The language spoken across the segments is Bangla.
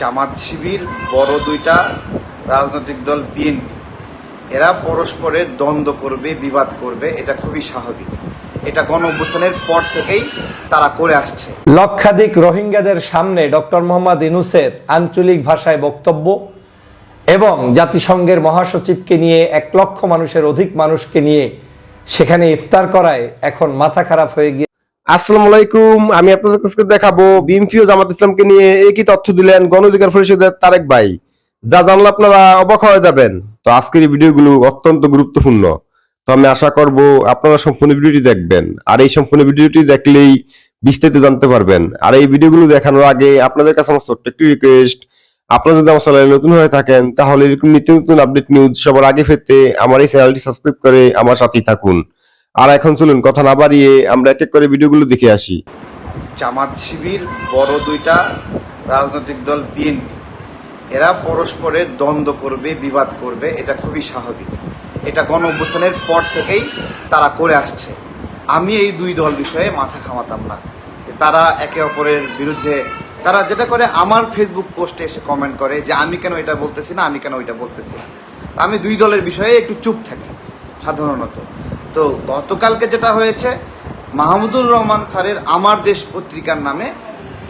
জামাত শিবির, বড় দুইটা রাজনৈতিক দল, বিএনপি। এরা পরস্পরের দ্বন্দ্ব করবে, বিবাদ করবে, এটা খুবই স্বাভাবিক। এটা গণ অভ্যুত্থানের পর থেকেই তারা করে আসছে। লক্ষাধিক রোহিঙ্গাদের সামনে ডক্টর মোহাম্মদ ইনুসের আঞ্চলিক ভাষায় বক্তব্য এবং জাতিসংঘের মহাসচিবকে নিয়ে এক লক্ষ মানুষের অধিক মানুষকে নিয়ে সেখানে ইফতার করায় এখন মাথা খারাপ হয়ে গিয়ে আসসালামু আলাইকুম, আমি আপনাদের দেখাবো নিয়ে একই তথ্য দিলেন গণ অধিকার পরিষদের তারেক ভাই। যা জানলে আপনারা হয়ে তো আজকের অত্যন্ত গুরুত্বপূর্ণ। তো আমি আশা করব আপনারা সম্পূর্ণ ভিডিওটি দেখবেন। আর এই সম্পূর্ণ ভিডিওটি দেখলেই বিস্তারিত জানতে পারবেন। আর এই ভিডিওগুলো দেখানোর আগে আপনাদের কাছে আমার একটি রিকোয়েস্ট আপনারা যদি আমার নতুন হয়ে থাকেন, তাহলে এরকম নিত্য নতুন আপডেট নিউজ সবার আগে পেতে আমার এই চ্যানেলটি সাবস্ক্রাইব করে আমার সাথেই থাকুন। আর এখন চলুন, কথা না বাড়িয়ে আমরা এক এক করে ভিডিওগুলো দেখে আসি। জামাত শিবির, বড় দুইটা রাজনৈতিক দল, বিএনপি। এরা পরস্পরের দ্বন্দ্ব করবে, বিবাদ করবে, এটা খুবই স্বাভাবিক। এটা গণ অভ্যুত্থানের পর থেকেই তারা করে আসছে। আমি এই দুই দল বিষয়ে মাথা খামাতাম না। তারা একে অপরের বিরুদ্ধে, তারা যেটা করে, আমার ফেসবুক পোস্টে এসে কমেন্ট করে যে, আমি কেন এটা বলতেছি না? আমি কেন ওইটা বলতেছি না? আমি দুই দলের বিষয়ে একটু চুপ থাকি, সাধারণত। তো গতকালকে যেটা হয়েছে, মাহমুদুর রহমান স্যারের আমার দেশ পত্রিকার নামে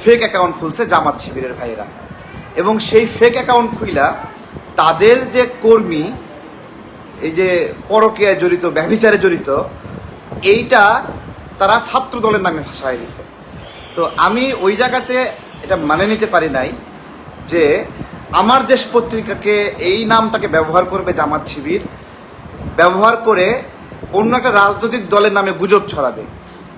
ফেক অ্যাকাউন্ট খুলছে জামাত শিবিরের ভাইয়েরা। এবং সেই ফেক অ্যাকাউন্ট খুইলা তাদের যে কর্মী, এই যে পরকীয়ায় জড়িত, ব্যভিচারে জড়িত, এইটা তারা ছাত্র দলের নামে ভাষায় দিছে। তো আমি ওই জায়গাতে এটা মানে নিতে পারি নাই যে আমার দেশ পত্রিকাকে এই নামটাকে ব্যবহার করবে জামাত শিবির। ব্যবহার করে অন্য একটা রাজনৈতিক দলের নামে গুজব ছড়াবে।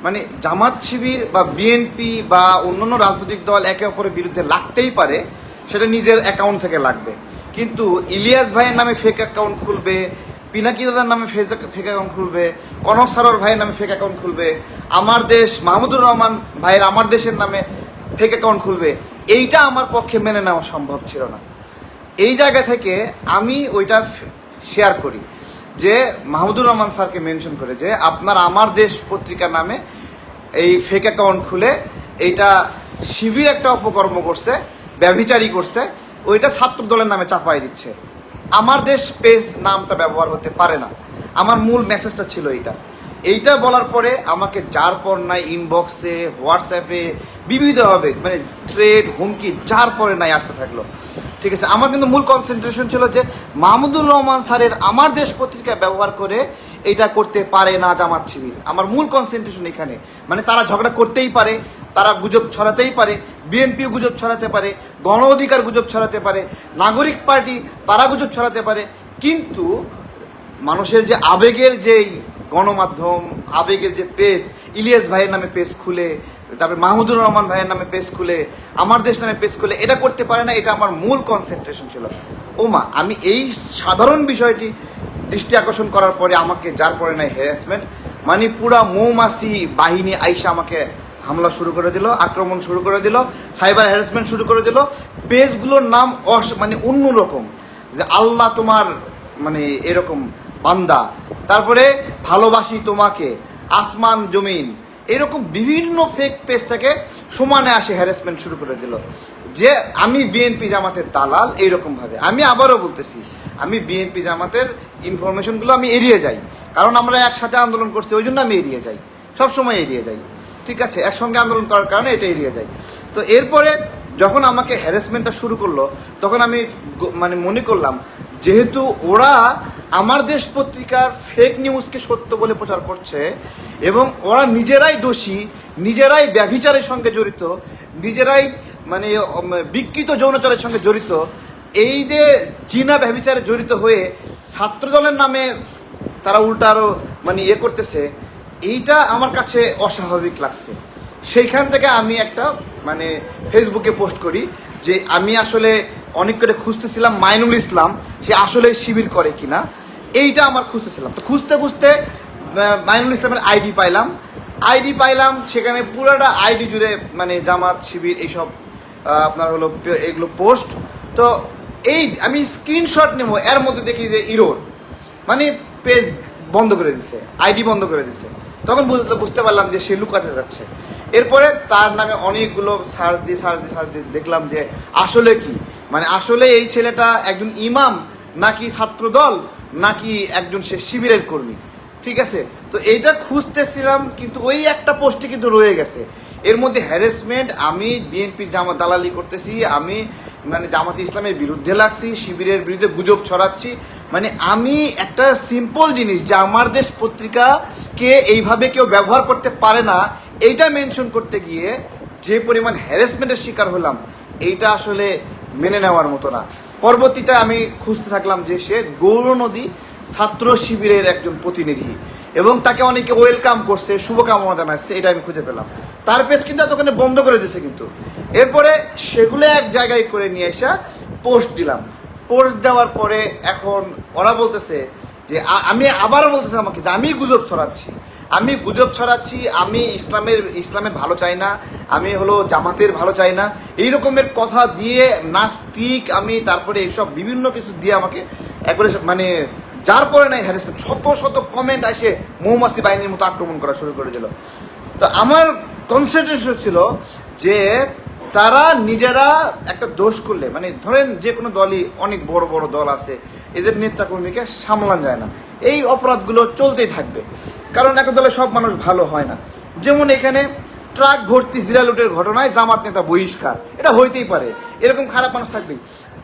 মানে জামাত শিবির বা বিএনপি বা অন্যান্য রাজনৈতিক দল একে অপরের বিরুদ্ধে লাগতেই পারে, সেটা নিজের অ্যাকাউন্ট থেকে লাগবে। কিন্তু ইলিয়াস ভাইয়ের নামে ফেক অ্যাকাউন্ট খুলবে, পিনাকি দাদার নামে ফেক অ্যাকাউন্ট খুলবে, কনক সারর ভাইয়ের নামে ফেক অ্যাকাউন্ট খুলবে, আমার দেশ, মাহমুদুর রহমান ভাইয়ের আমার দেশের নামে ফেক অ্যাকাউন্ট খুলবে, এইটা আমার পক্ষে মেনে নেওয়া সম্ভব ছিল না। এই জায়গা থেকে আমি ওইটা শেয়ার করি। যে মাহমুদুর রহমান স্যারকে মেনশন করে যে আপনার আমার দেশ পত্রিকার নামে এই ফেক অ্যাকাউন্ট খুলে এইটা শিবির একটা অপকর্ম করছে, ব্যভিচারী করছে, ওইটা ছাত্র দলের নামে চাপাই দিচ্ছে। আমার দেশ পেজ নামটা ব্যবহার হতে পারে না। আমার মূল মেসেজটা ছিল এইটা। এইটা বলার পরে আমাকে যার পর নাই ইনবক্সে হোয়াটসঅ্যাপে বিবিধভাবে মানে থ্রেড হুমকি, যার পরে নাই আসতে থাকল। ঠিক আছে, আমার কিন্তু মূল কনসেন্ট্রেশন ছিল যে মাহমুদুর রহমান স্যারের আমার দেশ পত্রিকা ব্যবহার করে এটা করতে পারে না জামাত শিবির। আমার মূল কনসেন্ট্রেশন এখানে। মানে তারা ঝগড়া করতেই পারে, তারা গুজব ছড়াতেই পারে বিএনপি গুজব ছড়াতে পারে, গণ অধিকার গুজব ছড়াতে পারে, নাগরিক পার্টি তারা গুজব ছড়াতে পারে। কিন্তু মানুষের যে আবেগের যেই গণমাধ্যম, আবেগের যে পেজ ইলিয়াস ভাইয়ের নামে পেজ খুলে তারপরে মাহমুদুর রহমান ভাইয়ের নামে পেজ খুলে, আমার দেশ নামে পেজ খুলে, এটা করতে পারে না, এটা আমার মূল কনসেন্ট্রেশন ছিল। ওমা, আমি এই সাধারণ বিষয়টি দৃষ্টি আকর্ষণ করার পরে আমাকে, যার পরে নাই হ্যারাসমেন্ট মানে পুরা মৌমাছি বাহিনী আইসা আমাকে হামলা শুরু করে দিল, আক্রমণ শুরু করে দিল সাইবার হ্যারাসমেন্ট শুরু করে দিল। পেজগুলোর নাম অস মানে অন্যরকম যে আল্লাহ তোমার মানে এরকম বান্দা, তারপরে ভালোবাসি তোমাকে, আসমান, জমিন এরকম বিভিন্ন ফেক পেজ থেকে সমানে আসে হ্যারাসমেন্ট শুরু করে দিল। যে আমি বিএনপি জামাতের দালাল এইরকম ভাবে আমি আবারও বলতেছি, আমি বিএনপি জামাতের ইনফরমেশনগুলো আমি এড়িয়ে যাই। কারণ আমরা একসাথে আন্দোলন করছি, ওই জন্য আমি এড়িয়ে যাই। সব সময় এড়িয়ে যাই। ঠিক আছে, একসঙ্গে আন্দোলন করার কারণে এটা এড়িয়ে যাই। তো এরপরে যখন আমাকে হ্যারাসমেন্টটা শুরু করল, তখন আমি মানে মনে করলাম, যেহেতু ওরা আমার দেশ পত্রিকার ফেক নিউজকে সত্য বলে প্রচার করছে এবং ওরা নিজেরাই দোষী, নিজেরাই ব্যভিচারের সঙ্গে জড়িত, নিজেরাই মানে বিকৃত যৌনাচারের সঙ্গে জড়িত। এই যে চীনা ব্যভিচারে জড়িত হয়ে ছাত্রদলের নামে তারা উল্টা আরও মানে ইয়ে করতেছে, এইটা আমার কাছে অস্বাভাবিক লাগছে। সেইখান থেকে আমি একটা মানে ফেসবুকে পোস্ট করি যে আমি আসলে অনেক করে খুঁজতেছিলাম মাইনুল ইসলাম, সে আসলে শিবির করে কিনা। এইটা আমার খুঁজতেছিলাম। তো খুঁজতে খুঁজতে মাইনুল ইসলামের আইডি পাইলাম। আইডি পাইলাম, সেখানে পুরোটা আইডি জুড়ে মানে জামাত, শিবির, এইসব আপনার হলো এগুলো পোস্ট। তো এই আমি স্ক্রিনশট নেব, এর মধ্যে দেখি যে ইরোর। মানে পেজ বন্ধ করে দিছে, আইডি বন্ধ করে দিছে। তখন বুঝতে বুঝতে পারলাম যে সে লুকাতে যাচ্ছে। এরপরে তার নামে অনেকগুলো সার্চ দিয়ে সার্চ দিয়ে সার্চ দিয়ে দেখলাম যে আসলে কি? মানে আসলে এই ছেলেটা একজন ইমাম নাকি ছাত্র দল নাকি একজন সে শিবিরের কর্মী। ঠিক আছে? তো এইটা খুঁজতেছিলাম, কিন্তু ওই একটা পোস্টে কিন্তু রয়ে গেছে। এর মধ্যে হ্যারাসমেন্ট আমি বিএনপির জামা দালালি করতেছি, আমি মানে জামাতে ইসলামের বিরুদ্ধে লাগছি, শিবিরের বিরুদ্ধে গুজব ছড়াচ্ছি। মানে আমি একটা সিম্পল জিনিস, যে আমার দেশ পত্রিকাকে এইভাবে কেউ ব্যবহার করতে পারে না, এইটা মেনশন করতে গিয়ে যে পরিমাণ হ্যারাসমেন্টের শিকার হলাম, এইটা আসলে মেনে নেওয়ার মতো না। পরবর্তীতে আমি খুঁজতে থাকলাম যে সে গৌর নদী ছাত্র শিবিরের একজন প্রতিনিধি এবং তাকে অনেকে ওয়েলকাম করছে, শুভকামনা জানাচ্ছে এটা আমি খুঁজে পেলাম। তার পেজ কিন্তু এতক্ষণে বন্ধ করে দিয়েছে কিন্তু। এরপরে সেগুলো এক জায়গায় করে নিয়ে এসে পোস্ট দিলাম। পোস্ট দেওয়ার পরে এখন ওরা বলতেছে যে আমি আবারও বলতেছে আমাকে যে, আমি গুজব ছড়াচ্ছি। আমি গুজব ছড়াচ্ছি, আমি ইসলামের ইসলামের ভালো চাই না, আমি হলো জামাতের ভালো চাই না। এই রকমের কথা দিয়ে নাস্তিক, আমি তারপরে এইসব বিভিন্ন কিছু দিয়ে আমাকে একবারে মানে যার পরে নাই হ্যারাসমেন্ট শত শত কমেন্ট আসে মৌমাছি বাহিনীর মতো আক্রমণ করা শুরু করে দিল। তো আমার কনসেন্ট্রেশন ছিল যে তারা নিজেরা একটা দোষ করলে মানে ধরেন যে কোনো দলই অনেক বড় বড় দল আছে, এদের নেতাকর্মীকে সামলান যায় না। এই অপরাধগুলো চলতেই থাকবে। কারণ একটা দলে সব মানুষ ভালো হয় না। যেমন এখানে ট্রাক ভর্তি জিরা লুটের ঘটনায় জামাত নেতা বহিষ্কার। এটা হইতেই পারে। এরকম খারাপ মানুষ থাকবেই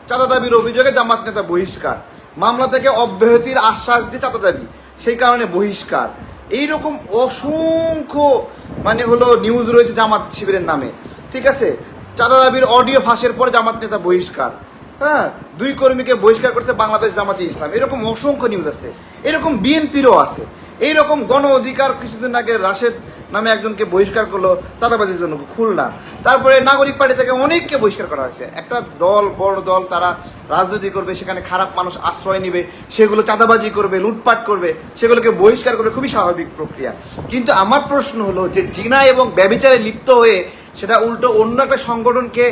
চাঁদা দাবির অভিযোগে জামাত নেতা বহিষ্কার। মামলা থেকে অব্যাহতির আশ্বাস দিয়ে চাঁদা দাবি সেই কারণে বহিষ্কার। এইরকম অসংখ্য মানে হলো নিউজ রয়েছে জামাত শিবিরের নামে। ঠিক আছে? চাঁদা দাবির অডিও ফাঁসের পর জামাত নেতা বহিষ্কার। হ্যাঁ? দুই কর্মীকে বহিষ্কার করছে বাংলাদেশ জামাতি ইসলাম। এরকম অসংখ্য নিউজ আছে। এরকম বিএনপিরও আছে। এইরকম গণ অধিকার কিছুদিন আগে রাশেদ নামে একজনকে বহিষ্কার করল চাঁদাবাজির জন্য খুলনা। তারপরে নাগরিক পার্টি থেকে অনেককে বহিষ্কার করা হয়েছে। একটা দল, বড় দল, তারা রাজনীতি করবে, সেখানে খারাপ মানুষ আশ্রয় নেবে, সেগুলো চাঁদাবাজি করবে, লুটপাট করবে, সেগুলোকে বহিষ্কার করবে, খুবই স্বাভাবিক প্রক্রিয়া। কিন্তু আমার প্রশ্ন হলো যে জিনা এবং ব্যবিচারে লিপ্ত হয়ে সেটা উল্টো অন্য একটা সংগঠনকে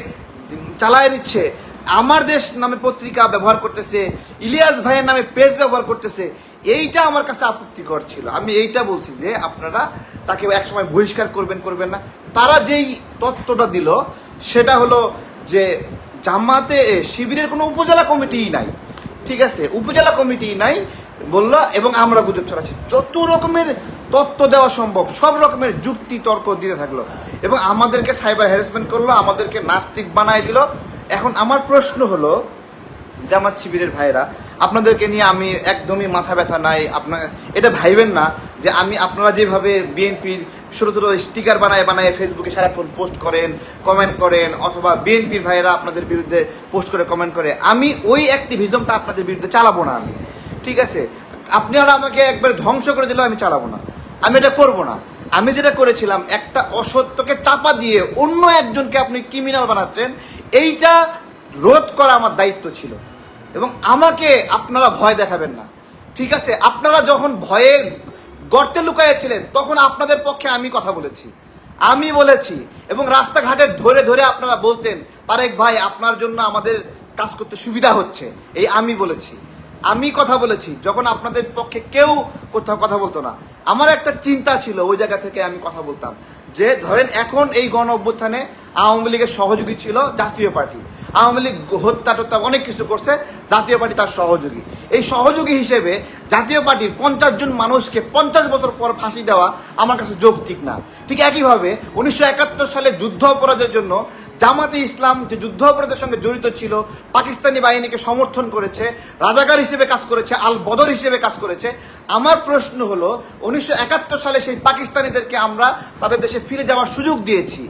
চালায় দিচ্ছে আমার দেশ নামে পত্রিকা ব্যবহার করতেছে, ইলিয়াস ভাইয়ের নামে পেজ ব্যবহার করতেছে, এইটা আমার কাছে আপত্তিকর ছিল। আমি এইটা বলছি যে আপনারা তাকে একসময় বহিষ্কার করবেন করবেন না। তারা যেই তত্ত্বটা দিল, সেটা হলো যে জামাতে শিবিরের কোনো উপজেলা কমিটিই নাই। ঠিক আছে? উপজেলা কমিটি নাই, বলল, এবং আমরা গুজব ছড়াচ্ছি। যত রকমের তত্ত্ব দেওয়া সম্ভব, সব রকমের যুক্তি তর্ক দিতে থাকল। এবং আমাদেরকে সাইবার হ্যারাসমেন্ট করল, আমাদেরকে নাস্তিক বানায় দিল। এখন আমার প্রশ্ন হলো, জামাত শিবিরের ভাইরা আপনাদেরকে নিয়ে আমি একদমই মাথা ব্যথা নাই। আপনার এটা ভাইবেন না যে আমি আপনারা যেভাবে বিএনপির ছোটো ছোটো স্টিকার বানায় বানায় ফেসবুকে সারাক্ষণ পোস্ট করেন, কমেন্ট করেন, অথবা বিএনপির ভাইয়েরা আপনাদের বিরুদ্ধে পোস্ট করে, কমেন্ট করে, আমি ওই অ্যাক্টিভিজমটা আপনাদের বিরুদ্ধে চালাবো না আমি। ঠিক আছে? আপনারা আমাকে একবার ধ্বংস করে দিলেও আমি চালাবো না। আমি এটা করব না। আমি যেটা করেছিলাম, একটা অসত্যকে চাপা দিয়ে অন্য একজনকে আপনি ক্রিমিনাল বানাচ্ছেন এইটা রোধ করা আমার দায়িত্ব ছিল। এবং আমাকে আপনারা ভয় দেখাবেন না। ঠিক আছে, আপনারা যখন ভয়ে গর্তে লুকাইয়েছিলেন, তখন আপনাদের পক্ষে আমি কথা বলেছি। আমি বলেছি, এবং রাস্তাঘাটে ধরে ধরে আপনারা বলতেন, তারেক ভাই, আপনার জন্য আমাদের কাজ করতে সুবিধা হচ্ছে। এই আমি বলেছি। আমি কথা বলেছি, যখন আপনাদের পক্ষে কেউ কোথাও কথা বলতো না। আমার একটা চিন্তা ছিল, ওই জায়গা থেকে আমি কথা বলতাম। যে ধরেন এখন এই গণ অভ্যুত্থানে আওয়ামী লীগের সহযোগী ছিল জাতীয় পার্টি। আওয়ামী লীগ হত্যা টত্যা অনেক কিছু করছে, জাতীয় পার্টি তার সহযোগী। এই সহযোগী হিসেবে জাতীয় পার্টির পঞ্চাশ জন মানুষকে পঞ্চাশ বছর পর ফাঁসি দেওয়া আমার কাছে যৌক্তিক না। ঠিক একইভাবে উনিশশো একাত্তর সালে যুদ্ধ অপরাধের জন্য জামাতে ইসলাম যে যুদ্ধ অপরাধের সঙ্গে জড়িত ছিল, পাকিস্তানি বাহিনীকে সমর্থন করেছে, রাজাকার হিসেবে কাজ করেছে আল বদর হিসেবে কাজ করেছে। আমার প্রশ্ন হলো, উনিশশো একাত্তর সালে সেই পাকিস্তানিদেরকে আমরা তাদের দেশে ফিরে যাওয়ার সুযোগ দিয়েছি,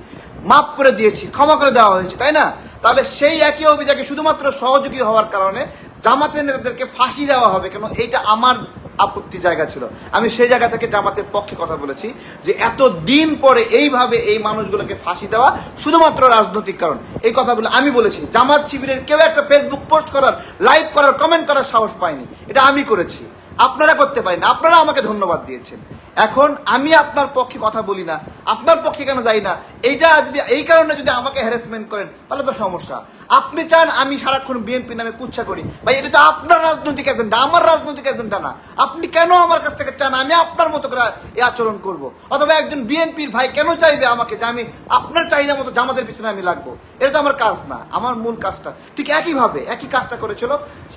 মাফ করে দিয়েছি, ক্ষমা করে দেওয়া হয়েছে, তাই না? তাহলে সেই একই অভিযোগে শুধুমাত্র সহযোগী হওয়ার কারণে জামাতের নেতাদেরকে ফাঁসি দেওয়া হবে কেন? এইটা আমার আপত্তি জায়গা ছিল। আমি সেই জায়গা থেকে জামাতের পক্ষে কথা বলেছি যে এত দিন পরে এইভাবে এই মানুষগুলোকে ফাঁসি দেওয়া শুধুমাত্র রাজনৈতিক কারণ। এই কথাগুলো আমি বলেছি। জামাত শিবিরের কেউ একটা ফেসবুক পোস্ট করার লাইভ করার কমেন্ট করার সাহস পায়নি। এটা আমি করেছি। আপনারা করতে পারেন। আপনারা আমাকে ধন্যবাদ দিয়েছেন। এখন আমি আপনার পক্ষে কথা বলি না। আপনার পক্ষে কেন যাই না? এইটা যদি, এই কারণে যদি আমাকে হ্যারাসমেন্ট করেন, তাহলে তো সমস্যা। আপনি চান আমি সারাক্ষণ বিএনপি নামে কুচ্ছা করি। ভাই, এটা তো আপনার রাজনৈতিক এজেন্ডা আমার রাজনৈতিক এজেন্ডা না। আপনি কেন আমার কাছ থেকে চান? আমি আপনার মতো করে এই আচরণ করব। অথবা একজন বিএনপির ভাই কেন চাইবে আমাকে যে আমি আপনার চাহিদা মতো জামাতের পিছনে আমি লাগবো? এটা তো আমার কাজ না, আমার মূল কাজটা। ঠিক একইভাবে, একই কাজটা করেছিল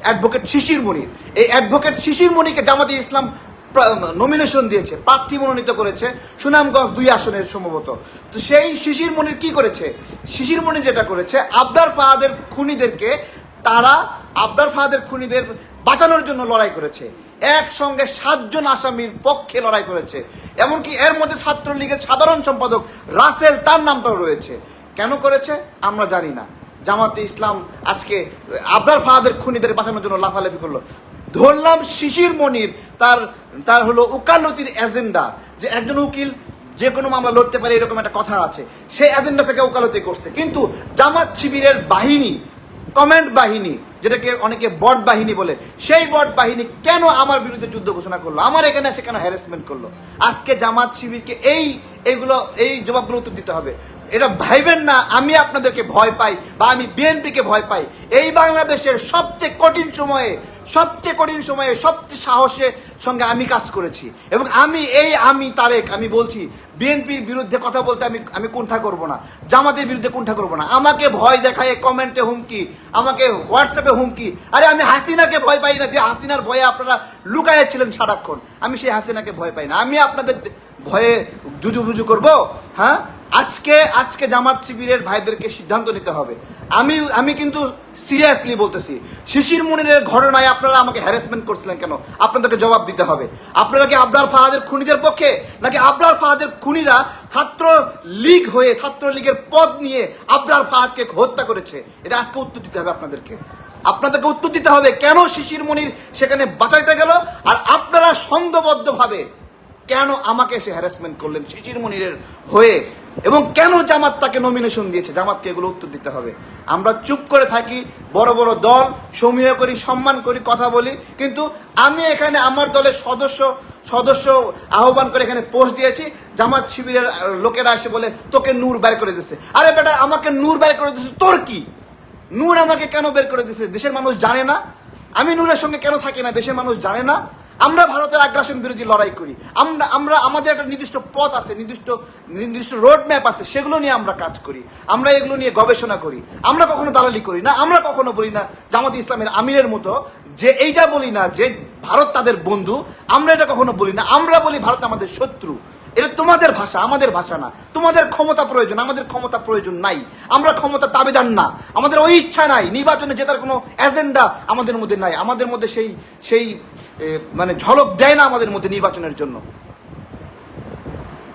অ্যাডভোকেট শিশির মনির। এই অ্যাডভোকেট শিশির মনিকে জামাতে ইসলাম নমিনেশন দিয়েছে, প্রার্থী মনোনীত করেছে সুনামগঞ্জ দুই আসনের সম্ভবত। তো সেই শিশির মনির কি করেছে? শিশির মনির যেটা করেছে, আবদার ফাহাদের খুনিদেরকে তারা আবদার ফাহাদের খুনিদের বাঁচানোর জন্য লড়াই করেছে। একসঙ্গে সাতজন আসামির পক্ষে লড়াই করেছে। এমনকি এর মধ্যে ছাত্রলীগের সাধারণ সম্পাদক রাসেল তার নামটাও রয়েছে। কেন করেছে? আমরা জানি না। জামাতে ইসলাম আজকে আবরার ফাহাদের খুনিদের বাঁচানোর জন্য লাফালাফি করল। ধরলাম শিশির মনির, তার তার হলো উকালতির এজেন্ডা, যে একজন উকিল যে কোনো মামলা লড়তে পারে, এরকম একটা কথা আছে। সেই এজেন্ডা থেকে ওকালতি করছে। কিন্তু জামাত শিবিরের বাহিনী কমেন্ট বাহিনী, যেটাকে অনেকে বট বাহিনী বলে, সেই বট বাহিনী কেন আমার বিরুদ্ধে যুদ্ধ ঘোষণা করল? আমার এখানে এসে কেন হ্যারাসমেন্ট করল? আজকে জামাত শিবিরকে এই, এইগুলো, এই জবাবগুলো উত্তর দিতে হবে। এটা ভাইবেন না, আমি আপনাদেরকে ভয় পাই বা আমি বিএনপিকে ভয় পাই। এই বাংলাদেশের সবচেয়ে কঠিন সময়ে সবচেয়ে কঠিন সময়ে, সবচেয়ে সাহসের সঙ্গে আমি কাজ করেছি। এবং আমি এই আমি তারেক, আমি বলছি, বিএনপির বিরুদ্ধে কথা বলতে আমি আমি কুণ্ঠা করব না। জামাতের বিরুদ্ধে কুণ্ঠা করব না। আমাকে ভয় দেখায়, কমেন্টে হুমকি, আমাকে হোয়াটসঅ্যাপে হুমকি। আরে আমি হাসিনাকে ভয় পাই না, যে হাসিনার ভয়ে আপনারা লুকাইয়াছিলেন সারাক্ষণ। আমি সেই হাসিনাকে ভয় পাই না। আমি আপনাদের ভয়ে জুজু বুজু করব হ্যাঁ? আজকে আজকে জামাত শিবিরের ভাইদেরকে সিদ্ধান্ত নিতে হবে। আমি আমি কিন্তু সিরিয়াসলি বলতেছি, শিশির মনিরের ঘটনায় আপনারা আমাকে হ্যারাসমেন্ট করছিলেন কেন? আপনাদেরকে জবাব দিতে হবে। আপনারা কি আবরার ফাহাদের খুনিদের পক্ষে, নাকি আবরার ফাহাদের খুনিরা ছাত্র লীগ হয়ে, ছাত্র লীগের পদ নিয়ে আবরার ফাহাদকে হত্যা করেছে? এটা আজকে উত্তর দিতে হবে আপনাদেরকে। আপনাদেরকে উত্তর দিতে হবে, কেন শিশির মনির সেখানে বাঁচাইতে গেল? আর আপনারা সংঘবদ্ধভাবে কেন আমাকে এসে হ্যারাসমেন্ট করলেন শিশির মনিরের হয়ে? এবং কেন জামাত তাকে নমিনেশন দিয়েছে? জামাতকে এগুলো উত্তর দিতে হবে। আমরা চুপ করে থাকি, বড় বড় দল, সমীহ করি, সম্মান করি, কথা বলি, কিন্তু আমি এখানে আমার দলের সদস্য সদস্য আহ্বান করে এখানে পোস্ট দিয়েছি, জামাত শিবিরের লোকেরা এসে বলে, তোকে নূর বের করে দিচ্ছে আরে বেটা, আমাকে নূর বের করে দিচ্ছে তোর কি? নূর আমাকে কেন বের করে দিচ্ছে দেশের মানুষ জানে না। আমি নূরের সঙ্গে কেন থাকি না? দেশের মানুষ জানে না। আমরা ভারতের আগ্রাসন বিরোধী লড়াই করি। আমরা আমরা, আমাদের একটা নির্দিষ্ট পথ আছে, নির্দিষ্ট নির্দিষ্ট রোড ম্যাপ আছে, সেগুলো নিয়ে আমরা কাজ করি। আমরা এগুলো নিয়ে গবেষণা করি। আমরা কখনো দালালি করি না। আমরা কখনো বলি না, জামাত ইসলামের আমিরের মতো, যে এইটা বলি না যে ভারত তাদের বন্ধু, আমরা এটা কখনো বলি না। আমরা বলি ভারত আমাদের শত্রু। এটা তোমাদের ভাষা, আমাদের ভাষা না। তোমাদের ক্ষমতা প্রয়োজন, আমাদের ক্ষমতা প্রয়োজন নাই। আমরা ক্ষমতা দাবিদার না। আমাদের ওই ইচ্ছা নাই। নির্বাচনে জেতার কোনো এজেন্ডা আমাদের মধ্যে নাই। আমাদের মধ্যে সেই সেই মানে ঝলক দেয় না আমাদের মধ্যে নির্বাচনের জন্য।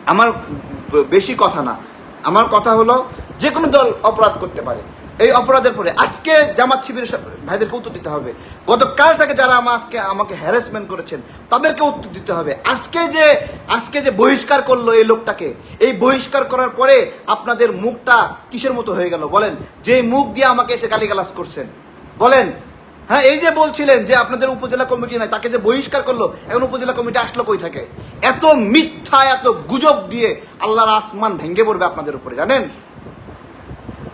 আমার বেশি কথা না। আমার কথা হলো যে কোনো দল অপরাধ করতে পারে। এই অপরাধের পরে আজকে জামাত শিবিরের ভাইদেরকে উত্তর দিতে হবে? গতকাল থেকে যারা আমার আজকে আমাকে হ্যারাসমেন্ট করেছেন, তাদেরকে উত্তর দিতে হবে। আজকে যে আজকে যে বহিষ্কার করল এই লোকটাকে, এই বহিষ্কার করার পরে আপনাদের মুখটা কিসের মতো হয়ে গেল বলেন? যে মুখ দিয়ে আমাকে এসে গালিগালাজ করছেন। বলেন হ্যাঁ এই যে বলছিলেন যে আপনাদের উপজেলা কমিটি নাই, তাকে যে বহিষ্কার করল, এখন উপজেলা কমিটি আসলো কই থাকে? এত মিথ্যা, এত গুজব দিয়ে আল্লাহর আসমান ভেঙে পড়বে আপনাদের উপরে, জানেন?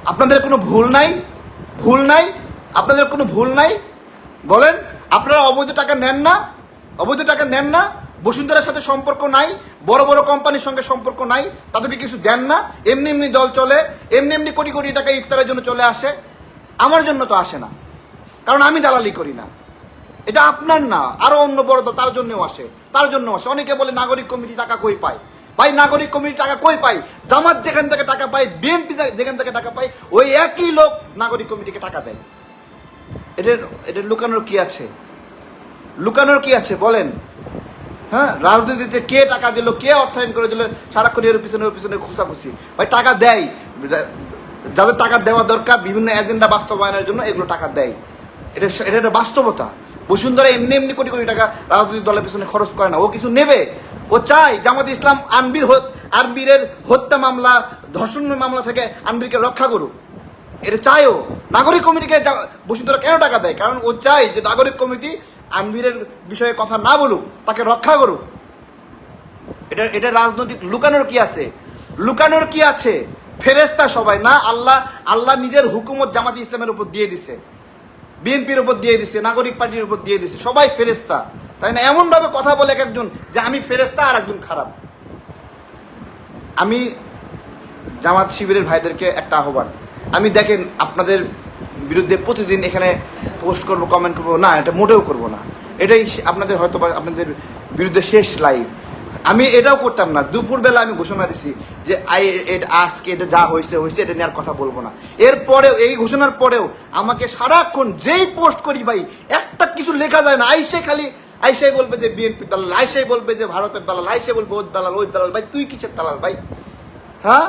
আপনাদের কোনো ভুল নাই? ভুল নাই? আপনাদের কোনো ভুল নাই? বলেন, আপনারা অবৈধ টাকা নেন না? অবৈধ টাকা নেন না? বসুন্ধরার সাথে সম্পর্ক নাই? বড় বড় কোম্পানির সঙ্গে সম্পর্ক নাই? তাদেরকে কিছু দেন না? এমনি এমনি দল চলে, এমনি এমনি কোটি কোটি টাকা ইফতারের জন্য চলে আসে? আমার জন্য তো আসে না। কারণ আমি দালালি করি না। এটা আপনার না, আরও অন্য বড় দল তার জন্যও আসে, তার জন্য আসে। অনেকে বলে নাগরিক কমিটি টাকা কই পায়? ভাই, নাগরিক কমিটি টাকা কই পায়? জামাত যেখান থেকে টাকা পায়, বিএনপি যেখান থেকে টাকা পায়, ওই একই লোক নাগরিক কমিটিকে টাকা দেয়। এদের এদের লুকানোর কি আছে? লুকানোর কি আছে? বলেন। হ্যাঁ? রাজনীতিতে কে টাকা দিল, কে অর্থায়ন করে দিল, সারাক্ষণ এর পিছনে, ওর পিছনে খুশাখুশি ভাই, টাকা দেয়। যাদের টাকা দেওয়া দরকার, বিভিন্ন এজেন্ডা বাস্তবায়নের জন্য এগুলো টাকা দেয়। এটা এটা একটা বাস্তবতা। বসুন্ধরা এমনি এমনি কোটি কোটি টাকা রাজনৈতিক দলের পিছনে খরচ করে না। ও কিছু নেবে? ও চায় জামাত ইসলাম আনবির আনবিরের হত্যা মামলা ধর্ষণ মামলা থেকে আনবিরকে রক্ষা করুক। এটা চায়ও নাগরিক কমিটিকে বসুন্ধরা কেন টাকা দেয়? কারণ ও চায় যে নাগরিক কমিটি আনবিরের বিষয়ে কথা না বলুক, তাকে রক্ষা করুক। এটা এটা রাজনৈতিক লুকানোর কি আছে? লুকানোর কি আছে? ফেরেস্তা সবাই না, আল্লাহ আল্লাহ নিজের হুকুমত জামাত ইসলামের উপর দিয়ে দিছে। বিএনপির উপর দিয়ে দিছে, নাগরিক পার্টির উপর দিয়ে দিছে, সবাই ফেরেস্তা তাই না? এমন ভাবে কথা বলে এক একজন যে আমি ফেরেস্তা আর একজন খারাপ। আমি জামাত শিবিরের ভাইদেরকে একটা আহ্বান। আমি দেখেন আপনাদের বিরুদ্ধে প্রতিদিন এখানে পোস্ট করব, কমেন্ট করব, না, এটা মোটেও করব না। এটাই আপনাদের হয়তো আপনাদের বিরুদ্ধে শেষ লাইভ। আমি এটাও করতাম না। দুপুরবেলা আমি ঘোষণা দিছি যে আজকে এটা যা হয়েছে হয়েছে, এটা নিয়ে আর কথা বলব না। এরপরেও, এই ঘোষণার পরেও আমাকে সারাক্ষণ যেই পোস্ট করি ভাই, একটা কিছু লেখা যায় না। আইসে খালি আইসাই বলবে যে, বিএনপি দালাল। আইসাই বলবে যে, ভারতের দালাল। আইসে বলবে, ওই দালাল ওই দালাল। ভাই, তুই কিসের দালাল ভাই? হ্যাঁ?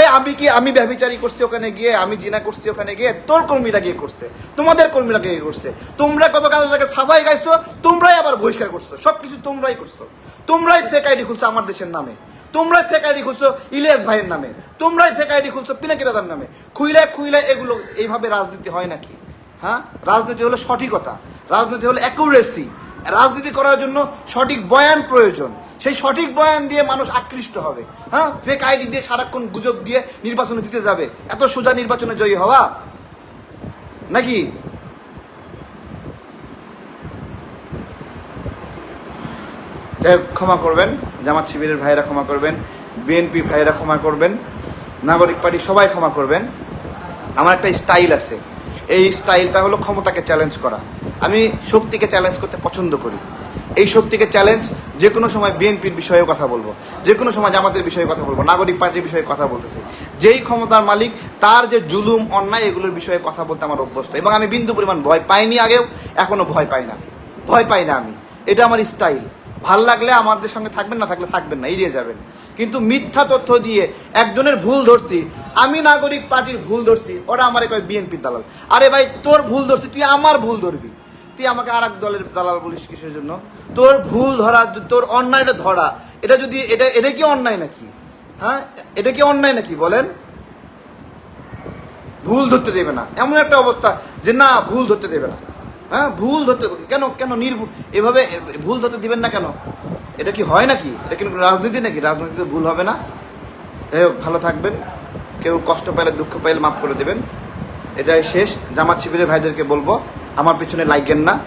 এই আমি কি, আমি ব্যভিচারী করছি ওখানে গিয়ে? আমি জিনা করছি ওখানে গিয়ে? তোর কর্মীরা গিয়ে করছে? তোমাদের কর্মীরা গিয়ে করছে? তোমরা গতকাল তাকে সাফাই গাইছো, তোমরাই আবার বহিষ্কার করছ। সবকিছু তোমরাই করছ। তোমরাই ফেক আইডি খুলছো আমার দেশের নামে। তোমরাই ফেক আইডি খুলছো ইলিয়াস ভাইয়ের নামে। তোমরাই ফেক আইডি খুলছো পিনাকি দাদার নামে। খুইলে খুইলে এগুলো এইভাবে রাজনীতি হয় নাকি? হ্যাঁ? রাজনীতি হলো সঠিকতা। রাজনীতি হলো অ্যাকুরেসি রাজনীতি করার জন্য সঠিক বয়ান প্রয়োজন। সেই সঠিক বয়ান দিয়ে মানুষ আকৃষ্ট হবে। হ্যাঁ? ফেক আইডি দিয়ে সারাক্ষণ গুজব দিয়ে নির্বাচনে জিতে যাবে। এত সোজা নির্বাচনে জয়ী হওয়া? নাকি যাই হোক, ক্ষমা করবেন, জামাত শিবিরের ভাইয়েরা ক্ষমা করবেন, বিএনপি ভাইয়েরা ক্ষমা করবেন, নাগরিক পার্টি সবাই ক্ষমা করবেন। আমার একটা স্টাইল আছে। এই স্টাইলটা হলো ক্ষমতাকে চ্যালেঞ্জ করা। আমি শক্তিকে চ্যালেঞ্জ করতে পছন্দ করি। এই শক্তিকে চ্যালেঞ্জ যে কোনো সময় বিএনপির বিষয়েও কথা বলব যে কোনো সময় জামাতের বিষয়ে কথা বলব, নাগরিক পার্টির বিষয়ে কথা বলতেছি। যেই ক্ষমতার মালিক, তার যে জুলুম, অন্যায়, এগুলোর বিষয়ে কথা বলতে আমার অভ্যস্ত। এবং আমি বিন্দু পরিমাণ ভয় পাইনি আগেও, এখনও ভয় পাই না। ভয় পাই না আমি। এটা আমার স্টাইল। ভালো লাগলে আমাদের সঙ্গে থাকবেন, না থাকলে থাকবেন না, এড়িয়ে যাবেন। কিন্তু মিথ্যা তথ্য দিয়ে একজনের ভুল ধরছি, আমি নাগরিক পার্টির ভুল ধরছি, ওরা আমার কয় বিএনপির দালাল। আরে ভাই, তোর ভুল ধরছি, তুই আমার ভুল ধরবি। তুই আমাকে আর এক দলের দালাল বলিস কিসের জন্য? তোর ভুল ধরা, তোর অন্যায়টা ধরা, এটা যদি, এটা এটা কি অন্যায় নাকি? হ্যাঁ? এটা কি অন্যায় নাকি বলেন? ভুল ধরতে দেবে না। এমন একটা অবস্থা যে না, ভুল ধরতে দেবে না। হ্যাঁ ভুল ধরতে কেন কেন নির্ভুল? এভাবে ভুল ধরতে দিবেন না কেন? এটা কি হয় নাকি? এটা কিন্তু রাজনীতি নাকি? রাজনীতিতে ভুল হবে না? যাই হোক, ভালো থাকবেন। কেউ কষ্ট পাইলে, দুঃখ পাইলে মাফ করে দেবেন। এটাই শেষ। জামাত শিবিরের ভাইদেরকে বলব, আমার পিছনে লাইকেন না।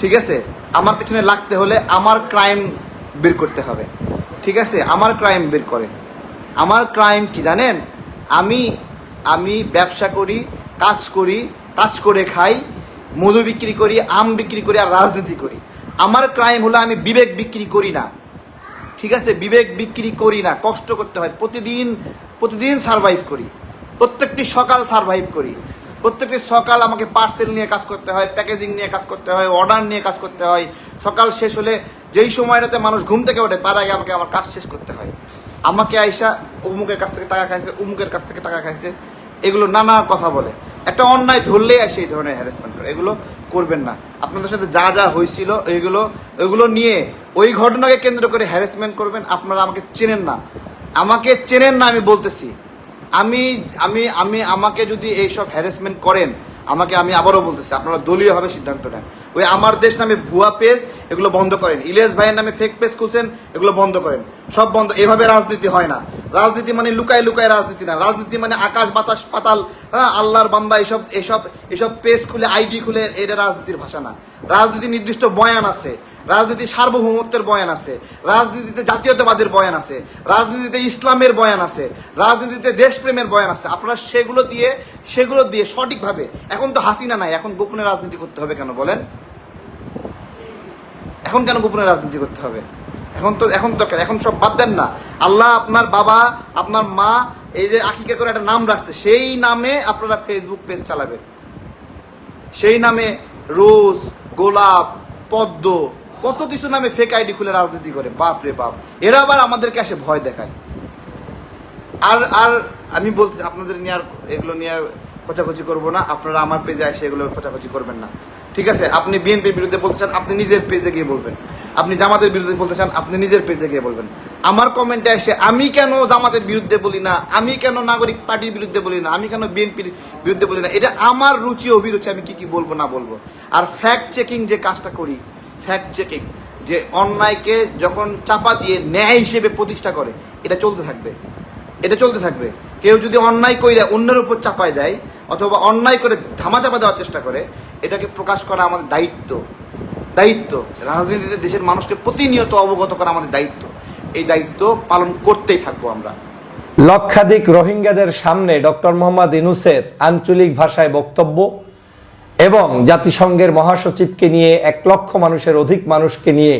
ঠিক আছে? আমার পিছনে লাগতে হলে আমার ক্রাইম বের করতে হবে। ঠিক আছে? আমার ক্রাইম বের করেন। আমার ক্রাইম কি জানেন? আমি আমি ব্যবসা করি, কাজ করি, কাজ করে খাই মধু বিক্রি করি, আম বিক্রি করি আর রাজনীতি করি। আমার ক্রাইম হলো আমি বিবেক বিক্রি করি না। ঠিক আছে? বিবেক বিক্রি করি না, কষ্ট করতে হয়। প্রতিদিন প্রতিদিন সারভাইভ করি। প্রত্যেকটি সকাল সারভাইভ করি। প্রত্যেকটি সকাল আমাকে পার্সেল নিয়ে কাজ করতে হয় প্যাকেজিং নিয়ে কাজ করতে হয় অর্ডার নিয়ে কাজ করতে হয়। সকাল শেষ হলে যেই সময়টাতে মানুষ ঘুম থেকে ওঠে, তার আগে আমাকে আমার কাজ শেষ করতে হয়। আমাকে আইসা অমুকের কাছ থেকে টাকা খাইছে, অমুকের কাছ থেকে টাকা খাইছে। এগুলো নানা কথা বলে। একটা অন্যায় ধরলেই আসে এই ধরনের হ্যারাসমেন্ট করে। এগুলো করবেন না। আপনাদের সাথে যা যা হয়েছিল, এগুলো ওইগুলো নিয়ে ওই ঘটনাকে কেন্দ্র করে হ্যারাসমেন্ট করবেন, আপনারা আমাকে চেনেন না। আমাকে চেনেন না আমি বলতেছি। আমি আমি আমি, আমাকে যদি এইসব হ্যারাসমেন্ট করেন, আমাকে আমি আবারও বলতেছি, আপনারা দলীয়ভাবে সিদ্ধান্ত নেন। ওই আমার দেশ নামে ভুয়া পেজ এগুলো বন্ধ করেন। ইলিয়াস ভাইয়ের নামে ফেক পেজ খুলছেন, এগুলো বন্ধ করেন। সব বন্ধ, এভাবে রাজনীতি হয় না। রাজনীতি মানে লুকায় লুকায় রাজনীতি না। রাজনীতি মানে আকাশ, বাতাস, পাতাল হ্যাঁ আল্লাহর বাম্বা এসব এসব এসব পেজ খুলে আইডি খুলে, এটা রাজনীতির ভাষা না। রাজনীতি নির্দিষ্ট বয়ান আছে। রাজনীতি সার্বভৌমত্বের বয়ান আছে, রাজনীতিতে জাতীয়তাবাদের বয়ান আছে, রাজনীতিতে ইসলামের বয়ান আছে, রাজনীতিতে দেশপ্রেমের বয়ান আছে। আপনারা সেগুলো দিয়ে সেগুলো দিয়ে সঠিকভাবে, এখন তো হাসিনা নাই, এখন গোপনে রাজনীতি করতে হবে কেন বলেন? এখন কেন গোপনে রাজনীতি করতে হবে? এখন তো, এখন দরকার এখন সব বাদ দেন না। আল্লাহ আপনার বাবা, আপনার মা, এই যে আকিকা করে একটা নাম রাখছে, সেই নামে আপনারা ফেসবুক পেজ চালাবেন। সেই নামে রোজ, গোলাপ, পদ্ম কত কিছু নামে ফেক আইডি খুলে রাজনীতি করে। বাপ রে বাপ। এরা আবার আমাদেরকে এসে ভয় দেখায়। আর আর আমি বলতে আপনাদের নিয়ে আর এগুলো নিয়ে আর খোঁচাখুচি করব না। আপনারা আমার পেজে এসে এগুলো খোঁচাখুচি করবেন না। ঠিক আছে? আপনি বিএনপির বিরুদ্ধে বলতে চান, আপনি নিজের পেজে গিয়ে বলবেন। আপনি জামাতের বিরুদ্ধে বলতে চান, আপনি নিজের পেজে গিয়ে বলবেন। আমার কমেন্টে এসে, আমি কেন জামাতের বিরুদ্ধে বলি না? আমি কেন নাগরিক পার্টির বিরুদ্ধে বলি না? আমি কেন বিএনপির বিরুদ্ধে বলি না? এটা আমার রুচি, অভিরুচি, আমি কি কি বলব না বলব। আর ফ্যাক্ট চেকিং যে কাজটা করি ফ্যাক্ট চেকিং যে অন্যায়কে যখন চাপা দিয়ে ন্যায় হিসেবে প্রতিষ্ঠা করে, এটা চলতে থাকবে। এটা চলতে থাকবে। কেউ যদি অন্যায় করে অন্যের উপর চাপায় দেয়, অথবা অন্যায় করে ধামা চাপা দেওয়ার চেষ্টা করে, এটাকে প্রকাশ করা আমাদের দায়িত্ব। দায়িত্ব। রাজনীতিতে দেশের মানুষকে প্রতিনিয়ত অবগত করা আমাদের দায়িত্ব। এই দায়িত্ব পালন করতেই থাকব আমরা। লক্ষাধিক রোহিঙ্গাদের সামনে ডক্টর মোহাম্মদ ইনুসের আঞ্চলিক ভাষায় বক্তব্য। এবং জাতিসংঘের মহাসচিবকে নিয়ে এক লক্ষ মানুষের অধিক মানুষকে নিয়ে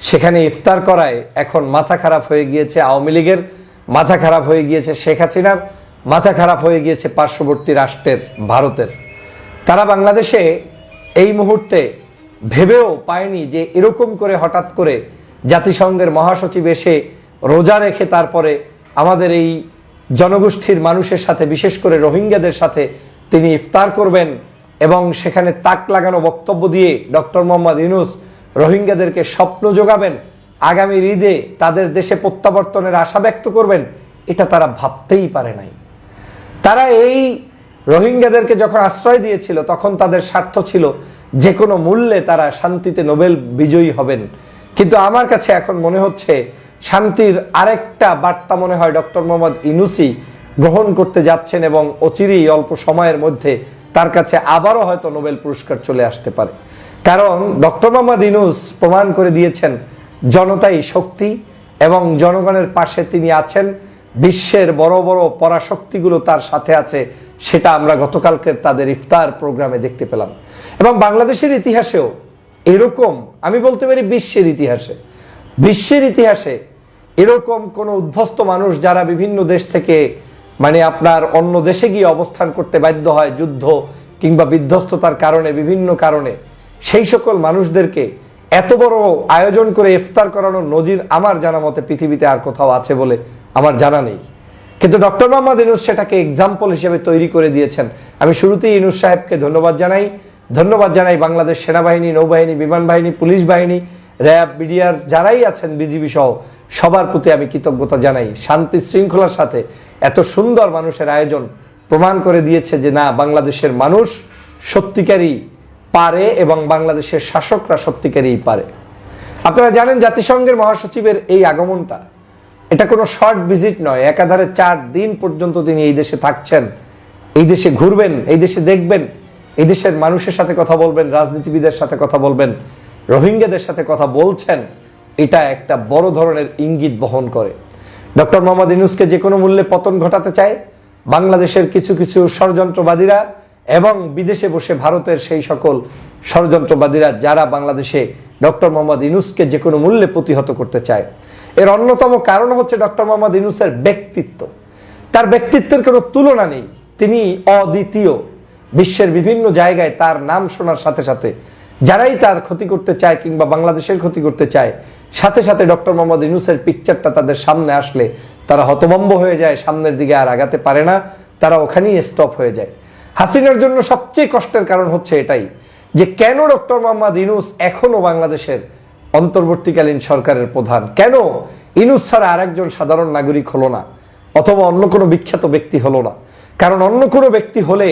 সেখানে ইফতার করায় এখন মাথা খারাপ হয়ে গিয়েছে আওয়ামী লীগের, মাথা খারাপ হয়ে গিয়েছে শেখ হাসিনার, মাথা খারাপ হয়ে গিয়েছে পার্শ্ববর্তী রাষ্ট্রের, ভারতের। তারা বাংলাদেশে এই মুহূর্তে ভেবেও পায়নি যে এরকম করে হঠাৎ করে জাতিসংঘের মহাসচিব এসে রোজা রেখে তারপরে আমাদের এই জনগোষ্ঠীর মানুষের সাথে, বিশেষ করে রোহিঙ্গাদের সাথে তিনি ইফতার করবেন এবং সেখানে তাক লাগানো বক্তব্য দিয়ে ডক্টর মোহাম্মদ ইউনুস রোহিঙ্গাদেরকে স্বপ্ন যোগাবেন, আগামী ঈদে তাদের দেশে প্রত্যাবর্তনের আশা ব্যক্ত করবেন, এটা তারা ভাবতেই পারে নাই। তারা এই রোহিঙ্গাদেরকে যখন আশ্রয় দিয়েছিল, তখন তাদের স্বার্থ ছিল যে কোনো মূল্যে তারা শান্তিতে নোবেল বিজয়ী হবেন। কিন্তু আমার কাছে এখন মনে হচ্ছে শান্তির আরেকটা বার্তা মনে হয় ডক্টর মোহাম্মদ ইনুসি গ্রহণ করতে যাচ্ছেন এবং অচিরেই অল্প সময়ের মধ্যে তার কাছে আবারও হয়তো নোবেল পুরস্কার চলে আসতে পারে। কারণ ডক্টর মোহাম্মদ ইনুস প্রমাণ করে দিয়েছেন, জনতাই শক্তি এবং জনগণের পাশে তিনি আছেন, বিশ্বের বড় বড় পরাশক্তিগুলো তার সাথে আছে, সেটা আমরা গতকালকের তাদের ইফতার প্রোগ্রামে দেখতে পেলাম। এবং বাংলাদেশের ইতিহাসেও এরকম, আমি বলতে পারি বিশ্বের ইতিহাসে বিশ্বের ইতিহাসে এরকম কোনো উদ্ভস্ত মানুষ যারা বিভিন্ন দেশ থেকে মানে আপনার অন্য দেশে গিয়ে অবস্থান করতে বাধ্য হয় যুদ্ধ কিংবা বিধ্বস্ততার কারণে, বিভিন্ন কারণে। সেই সকল মানুষদেরকে এত বড় আয়োজন করে ইফতার করানোর নজির আমার জানা মতে পৃথিবীতে আর কোথাও আছে বলে আমার জানা নেই। কিন্তু ডক্টর মোহাম্মদ ইনুস সেটাকে এক্সাম্পল হিসেবে তৈরি করে দিয়েছেন। আমি শুরুতেই ইনুস সাহেবকে ধন্যবাদ জানাই। ধন্যবাদ জানাই বাংলাদেশ সেনাবাহিনী, নৌবাহিনী, বিমান বাহিনী, পুলিশ বাহিনী, র্যাব, বিডিআর, যারাই আছেন, বিজিবি সহ। সবার প্রতি আমি কৃতজ্ঞতা জানাই। শান্তি শৃঙ্খলার সাথে এত সুন্দর মানুষের আয়োজন প্রমাণ করে দিয়েছে যে না, বাংলাদেশের মানুষ সত্যিকারই পারে এবং বাংলাদেশের শাসকরা সত্যিকারই পারে। আপনারা জানেন জাতিসংঘের মহাসচিবের এই আগমনটা। এটা কোনো শর্ট ভিজিট নয়, একাধারে চার দিন পর্যন্ত তিনি এই দেশে থাকছেন। এই দেশে ঘুরবেন, এই দেশে দেখবেন, এই দেশের মানুষের সাথে কথা বলবেন, রাজনীতিবিদের সাথে কথা বলবেন, রোহিঙ্গাদের সাথে কথা বলছেন। এটা একটা বড় ধরনের ইঙ্গিত বহন করে। ডক্টর মোহাম্মদ ইনুসকে যে কোনো মূল্যে পতন ঘটাতে চায়, বাংলাদেশের কিছু কিছু ষড়যন্ত্রবাদীরা এবং বিদেশে বসে ভারতের সেই সকল ষড়যন্ত্রবাদীরা যারা বাংলাদেশে ডক্টর মোহাম্মদ ইনুসকে যে কোনো মূল্যে প্রতিহত করতে চায়। এর অন্যতম কারণ হচ্ছে ডক্টর মোহাম্মদ ইনুসের ব্যক্তিত্ব। তার ব্যক্তিত্বের কোনো তুলনা নেই। তিনি অদ্বিতীয়। বিশ্বের বিভিন্ন জায়গায় তার নাম শোনার সাথে সাথে যারাই তার ক্ষতি করতে চায় কিংবা বাংলাদেশের ক্ষতি করতে চায় সাথে সাথে ডক্টর মোহাম্মদ ইনুসের পিকচারটা তাদের সামনে আসলে তারা হতভম্ব হয়ে যায়, সামনের দিকে আর আগাতে পারে না, তারা ওখানেই স্টপ হয়ে যায়। হাসিনার জন্য সবচেয়ে কষ্টের কারণ হচ্ছে এটাই যে কেন ডক্টর মোহাম্মদ ইনুস এখনও বাংলাদেশের অন্তর্বর্তীকালীন সরকারের প্রধান? কেন ইনুস ছাড়া আরেকজন সাধারণ নাগরিক হলো না? অথবা অন্য কোনো বিখ্যাত ব্যক্তি হলো না? কারণ অন্য কোনো ব্যক্তি হলে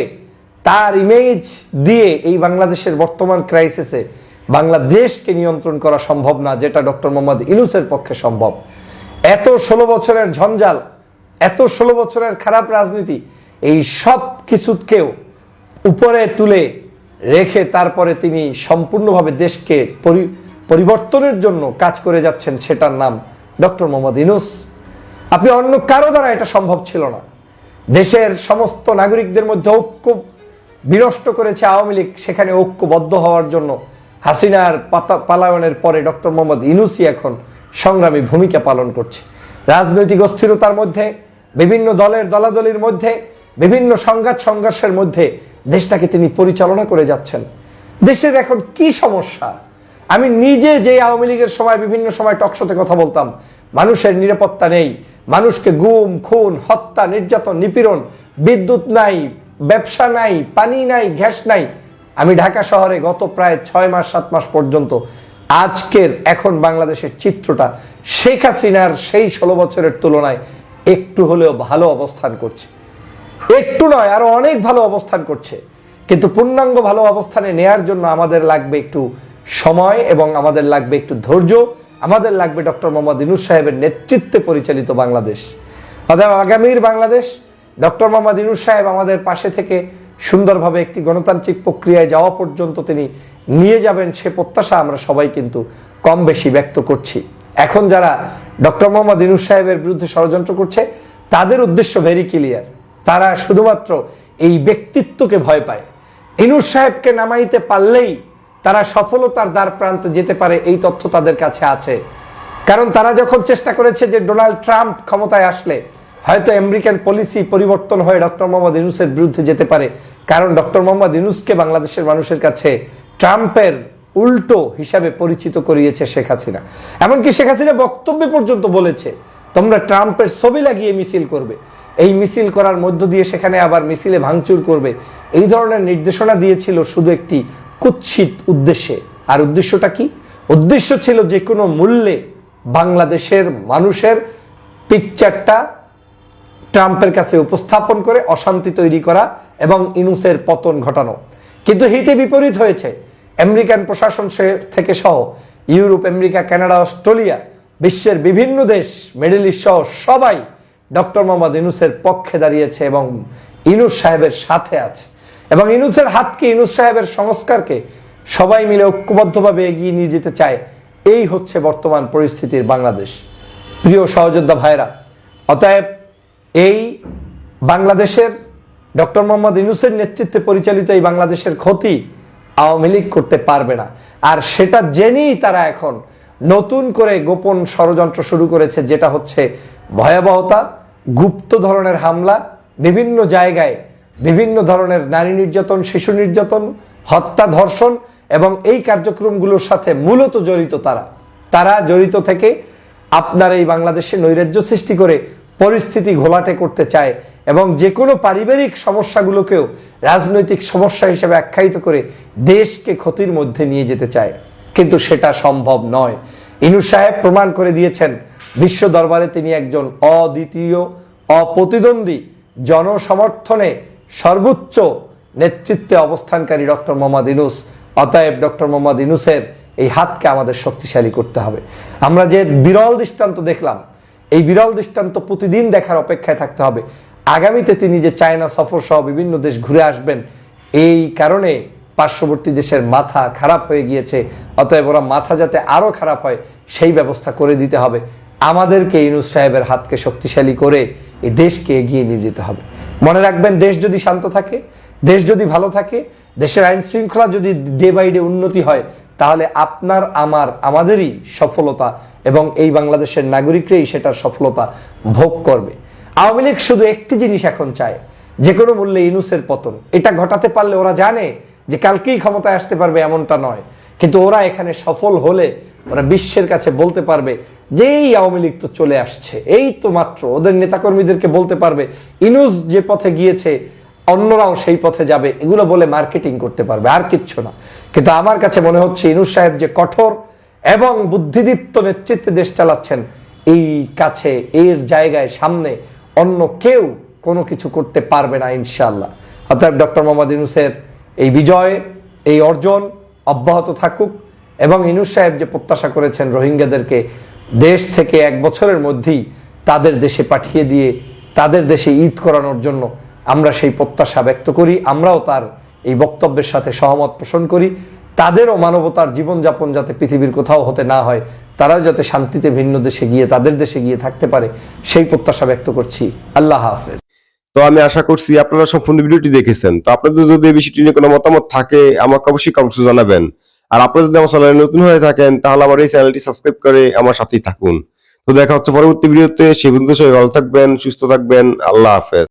তার ইমেজ দিয়ে এই বাংলাদেশের বর্তমান ক্রাইসিসে বাংলাদেশকে নিয়ন্ত্রণ করা সম্ভব না, যেটা ডক্টর মোহাম্মদ ইনুসের পক্ষে সম্ভব। এত ষোলো বছরের ঝঞ্ঝাল, এত ষোলো বছরের খারাপ রাজনীতি, এই সব কিছুকেও উপরে তুলে রেখে তারপরে তিনি সম্পূর্ণভাবে দেশকে পরি- পরিবর্তনের জন্য কাজ করে যাচ্ছেন, সেটার নাম ডক্টর মোহাম্মদ ইনুস আপনি অন্য কারও দ্বারা এটা সম্ভব ছিল না। দেশের সমস্ত নাগরিকদের মধ্যে ঐক্য বিনষ্ট করেছে আওয়ামী লীগ, সেখানে ঐক্যবদ্ধ হওয়ার জন্য হাসিনার পালায়নের পরে ডক্টর মোহাম্মদ ইনুসি এখন সংগ্রামী ভূমিকা পালন করছে। রাজনৈতিক অস্থিরতার মধ্যে, বিভিন্ন দলের দলাদলির মধ্যে, বিভিন্ন সংঘাত সংঘর্ষের মধ্যে দেশটাকে তিনি পরিচালনা করে যাচ্ছেন। দেশের এখন কি সমস্যা? আমি নিজে যে আওয়ামী লীগের সময় বিভিন্ন সময় টকশোতে কথা বলতাম, মানুষের নিরাপত্তা নেই, মানুষকে গুম, খুন, হত্যা, নির্যাতন, নিপীড়ন, বিদ্যুৎ নাই, ব্যবসা নাই, পানি নাই, গ্যাস নাই আমি ঢাকা শহরে গত প্রায় ছয় মাস, সাত মাস পর্যন্ত আজকের এখন বাংলাদেশের চিত্রটা শেখ হাসিনার সেই ষোলো বছরের তুলনায় একটু হলেও ভালো অবস্থান করছে। একটু নয়, আরও অনেক ভালো অবস্থান করছে। কিন্তু পূর্ণাঙ্গ ভালো অবস্থানে নেয়ার জন্য আমাদের লাগবে একটু সময় এবং আমাদের লাগবে একটু ধৈর্য। আমাদের লাগবে ডক্টর মোহাম্মদ ইনুস সাহেবের নেতৃত্বে পরিচালিত বাংলাদেশ। অতএব আগামীর বাংলাদেশ, ডক্টর মোহাম্মদ ইনুস সাহেব আমাদের পাশে থেকে সুন্দরভাবে একটি গণতান্ত্রিক প্রক্রিয়ায় যাওয়া পর্যন্ত তিনি নিয়ে যাবেন সে প্রত্যাশা আমরা সবাই কিন্তু কম বেশি ব্যক্ত করছি। এখন যারা ডক্টর মোহাম্মদ ইনুস সাহেবের বিরুদ্ধে ষড়যন্ত্র করছে, তাদের উদ্দেশ্য ভেরি ক্লিয়ার তারা শুধুমাত্র এই ব্যক্তিত্বকে ভয় পায়। ইনুস সাহেবকে নামাইতে পারলেই তারা সফলতার দ্বার প্রান্তে যেতে পারে, এই তথ্য তাদের কাছে আছে। কারণ তারা যখন চেষ্টা করেছে যে ডোনাল্ড ট্রাম্প ক্ষমতায় আসলে হয়তো আমেরিকান পলিসি পরিবর্তন হয়ে ডক্টর মোহাম্মদ ইনুসের বিরুদ্ধে যেতে পারে। কারণ ডক্টর মোহাম্মদ ইনুসকে বাংলাদেশের মানুষের কাছে ট্রাম্পের উল্টো হিসাবে পরিচিত করিয়েছে শেখ হাসিনা। এমনকি শেখ হাসিনা বক্তব্যে পর্যন্ত বলেছে, তোমরা ট্রাম্পের ছবি লাগিয়ে মিছিল করবে। এই মিছিল করার মধ্য দিয়ে সেখানে আবার মিছিলে ভাঙচুর করবে। এই ধরনের নির্দেশনা দিয়েছিল শুধু একটি কুৎসিত উদ্দেশ্যে। আর উদ্দেশ্যটা কি? উদ্দেশ্য ছিল যে কোনো মূল্যে বাংলাদেশের মানুষের পিকচারটা ট্রাম্পের কাছে উপস্থাপন করে অশান্তি তৈরি করা এবং ইনুসের পতন ঘটানো। কিন্তু হিতে বিপরীত হয়েছে। আমেরিকান প্রশাসন থেকে সহ ইউরোপ, আমেরিকা, কানাডা, অস্ট্রেলিয়া, বিশ্বের বিভিন্ন দেশ, মিডল ইস্ট সহ সবাই ডক্টর মোহাম্মদ ইনুসের পক্ষে দাঁড়িয়েছে এবং ইনুস সাহেবের সাথে আছে। এবং ইনুসের হাতকে ইনুস সাহেবের সংস্কারকে সবাই মিলে ঐক্যবদ্ধভাবে এগিয়ে নিয়ে যেতে চায়, এই হচ্ছে বর্তমান পরিস্থিতির বাংলাদেশ। প্রিয় সহযোদ্ধা ভাইরা, অতএব এই বাংলাদেশের ডক্টর মোহাম্মদ ইউনুসের নেতৃত্বে পরিচালিত এই বাংলাদেশের ক্ষতি আওয়ামী লীগ করতে পারবে না। আর সেটা জেনেই তারা এখন নতুন করে গোপন ষড়যন্ত্র শুরু করেছে, যেটা হচ্ছে ভয়াবহতা, গুপ্ত ধরনের হামলা, বিভিন্ন জায়গায় বিভিন্ন ধরনের নারী নির্যাতন, শিশু নির্যাতন, হত্যা, ধর্ষণ এবং এই কার্যক্রমগুলোর সাথে মূলত জড়িত তারা। তারা জড়িত থেকে আপনার এই বাংলাদেশে নৈরাজ্য সৃষ্টি করে পরিস্থিতি ঘোলাটে করতে চায় এবং যে কোনো পারিবারিক সমস্যাগুলোকেও রাজনৈতিক সমস্যা হিসেবে আখ্যায়িত করে দেশকে ক্ষতির মধ্যে নিয়ে যেতে চায়। কিন্তু সেটা সম্ভব নয়। ইনু সাহেব প্রমাণ করে দিয়েছেন, বিশ্ব দরবারে তিনি একজন অদ্বিতীয়, অপ্রতিদ্বন্দ্বী, জনসমর্থনে সর্বোচ্চ নেতৃত্বে অবস্থানকারী ডক্টর মোহাম্মদ ইনুস অতএব ডক্টর মোহাম্মদ ইনুসের এই হাতকে আমাদের শক্তিশালী করতে হবে। আমরা যে বিরল দৃষ্টান্ত দেখলাম এই বিরল দৃষ্টান্ত প্রতিদিন দেখার অপেক্ষায় থাকতে হবে। আগামীতে তিনি যে চায়না সফর সহ বিভিন্ন দেশ ঘুরে আসবেন, এই কারণে পার্শ্ববর্তী দেশের মাথা খারাপ হয়ে গিয়েছে। অতএব ওরা মাথা যাতে আরও খারাপ হয়, সেই ব্যবস্থা করে দিতে হবে। আমাদেরকে ইনুস সাহেবের হাতকে শক্তিশালী করে এই দেশকে এগিয়ে নিয়ে যেতে হবে। মনে রাখবেন, দেশ যদি শান্ত থাকে, দেশ যদি ভালো থাকে, দেশের আইন শৃঙ্খলা যদি ডে বাই ডে উন্নতি হয় তাহলে আপনার, আমার, আমাদেরই সফলতা এবং এই বাংলাদেশের নাগরিকরাই সেটার সফলতা ভোগ করবে। আওয়ামী লীগ শুধু একটি জিনিস এখন চায়, যে কোনো মূল্যে ইনুসের পতন। এটা ঘটাতে পারলে ওরা জানে যে কালকেই ক্ষমতায় আসতে পারবে এমনটা নয়। কিন্তু ওরা এখানে সফল হলে ওরা বিশ্বের কাছে বলতে পারবে, যে এই আওয়ামী লীগ তো চলে আসছে। এই তো মাত্র ওদের নেতাকর্মীদেরকে বলতে পারবে, ইনুস যে পথে গিয়েছে অন্যরাও সেই পথে যাবে। এগুলো বলে মার্কেটিং করতে পারবে, আর কিচ্ছু না। কিন্তু আমার কাছে মনে হচ্ছে ইনুস সাহেব যে কঠোর এবং বুদ্ধিদীপ্ত নেতৃত্বে দেশ চালাচ্ছেন, এই কাছে, এর জায়গায় সামনে অন্য কেউ কোনো কিছু করতে পারবে না ইনশাল্লাহ অতএব ডক্টর মোহাম্মদ ইনুসের এই বিজয়, এই অর্জন অব্যাহত থাকুক এবং ইনুস সাহেব যে প্রত্যাশা করেছেন রোহিঙ্গাদেরকে দেশ থেকে এক বছরের মধ্যেই তাদের দেশে পাঠিয়ে দিয়ে, তাদের দেশে ঈদ করানোর জন্য আমরা সেই প্রত্যাশা ব্যক্ত করি, আমরাও তার এই বক্তব্যের সাথে সহমত পোষণ করি। তাদেরও মানবতার জীবনযাপন যাতে পৃথিবীর কোথাও হতে না হয়, তারাও যাতে শান্তিতে ভিন্ন দেশে গিয়ে, তাদের দেশে গিয়ে থাকতে পারে, সেই প্রত্যাশা ব্যক্ত করছি। আল্লাহ হাফেজ। তো আমি আশা করছি আপনারা সম্পূর্ণ ভিডিওটি দেখেছেন। তো আপনাদের যদি এই বিষয়টি নিয়ে কোনো মতামত থাকে, আমাকে অবশ্যই কমেন্টস জানাবেন। আর আপনারা যদি আমার চ্যানেলে নতুন হয়ে থাকেন, তাহলে আমার এই চ্যানেলটি সাবস্ক্রাইব করে আমার সাথেই থাকুন। তো দেখা হচ্ছে পরবর্তী ভিডিওতে। সেই পর্যন্ত সবাই ভালো থাকবেন, সুস্থ থাকবেন। আল্লাহ হাফেজ।